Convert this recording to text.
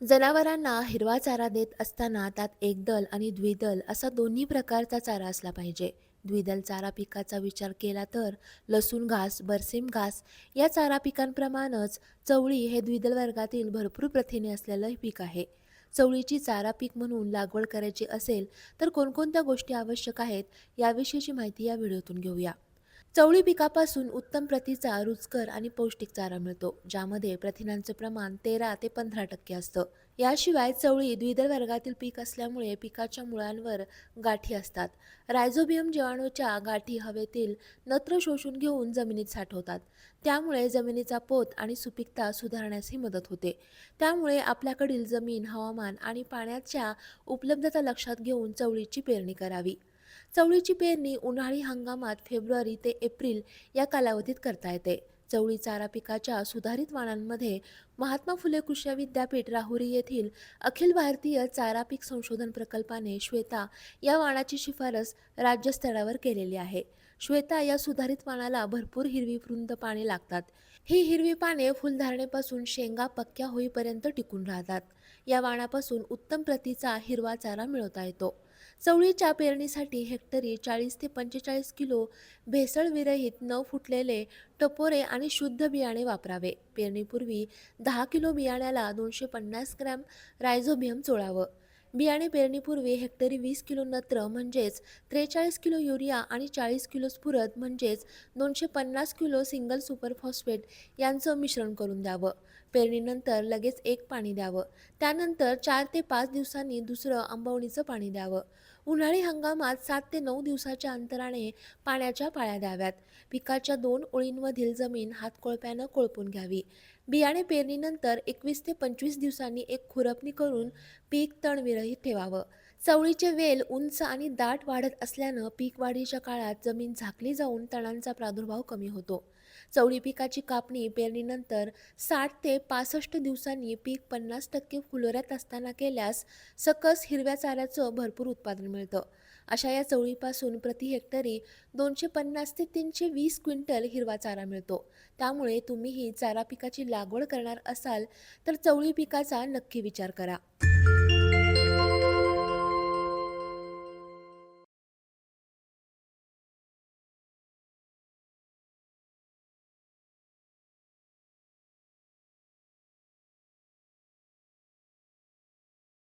जनावरांना हिरवा चारा देत असताना त्यात एकदल आणि द्विदल असा दोन्ही प्रकारचा चारा असला पाहिजे. द्विदल चारा पिकाचा विचार केला तर लसूण घास बरसीम घास या चारा पिकांप्रमाणेच चवळी हे द्विदल वर्गातील भरपूर प्रथिने असलेलं पीक आहे. चवळीची चारा पीक म्हणून लागवड करायची असेल तर कोणकोणत्या गोष्टी आवश्यक आहेत याविषयीची माहिती या व्हिडिओतून घेऊया. चवळी पिकापासून उत्तम प्रतीचा रुचकर आणि पौष्टिक चारा मिळतो ज्यामध्ये प्रथिनांचे प्रमाण तेरा ते पंधरा टक्के असतं. याशिवाय चवळी द्विदल वर्गातील पीक असल्यामुळे पिकाच्या मुळांवर गाठी असतात. रायझोबियम जीवाणूच्या गाठी हवेतील नत्र शोषून घेऊन जमिनीत साठवतात. त्यामुळे जमिनीचा पोत आणि सुपीकता सुधारण्यासही मदत होते. त्यामुळे आपल्याकडील जमीन हवामान आणि पाण्याच्या उपलब्धता लक्षात घेऊन चवळीची पेरणी करावी. चवळीची पेरणी उन्हाळी हंगामात फेब्रुवारी ते एप्रिल या कालावधीत करता येते. चवळी चारा पिकाच्या सुधारित वाणांमध्ये महात्मा फुले कृषी विद्यापीठ राहुरी येथील अखिल भारतीय चारा पीक संशोधन प्रकल्पाने श्वेता या वाणाची शिफारस राज्यस्तरावर केलेली आहे. श्वेता या सुधारित वाणाला भरपूर हिरवी वृंद पाने लागतात. ही हिरवी पाने फुलधारणेपासून शेंगा पक्क्या होईपर्यंत टिकून राहतात. या वाणापासून उत्तम प्रतीचा हिरवा चारा मिळवता येतो. चवळीच्या पेरणीसाठी हेक्टरी चाळीस ते पंचेचाळीस किलो भेसळविरहित न फुटलेले टपोरे आणि शुद्ध बियाणे वापरावे. पेरणीपूर्वी दहा किलो बियाण्याला दोनशे पन्नास ग्रॅम रायझोबियम चोळावं. बियाणे पेरणीपूर्वी हेक्टरी वीस किलो नत्र म्हणजेच त्रेचाळीस किलो युरिया आणि चाळीस किलो स्फुरद म्हणजेच दोनशे पन्नास किलो सिंगल सुपर फॉस्फेट यांचं मिश्रण करून द्यावं. पेरणीनंतर लगेच एक पाणी द्यावं. त्यानंतर चार ते पाच दिवसांनी दुसरं आंबवणीचं पाणी द्यावं. उन्हाळी हंगामात सात ते नऊ दिवसाच्या अंतराने पाण्याच्या पाळ्या द्याव्यात. पिकाच्या दोन ओळींमधील जमीन हातकोळप्यानं कोळपून घ्यावी. बियाणे पेरणीनंतर एकवीस ते पंचवीस दिवसांनी एक खुरपणी करून पीक तणविरहित ठेवावं. चवळीचे वेल उंच आणि दाट वाढत असल्यानं पीक वाढीच्या काळात जमीन झाकली जाऊन तणांचा प्रादुर्भाव कमी होतो. चवळी पिकाची कापणी पेरणीनंतर साठ ते पासष्ट दिवसांनी पीक पन्नास टक्के फुलोऱ्यात असताना केल्यास सकस हिरव्या चाऱ्याचं भरपूर उत्पादन मिळतं. अशा या चवळीपासून प्रति हेक्टरी दोनशे पन्नास ते तीनशे वीस क्विंटल हिरवा चारा मिळतो. त्यामुळे तुम्हीही चारा पिकाची लागवड करणार असाल तर चवळी पिकाचा नक्की विचार करा.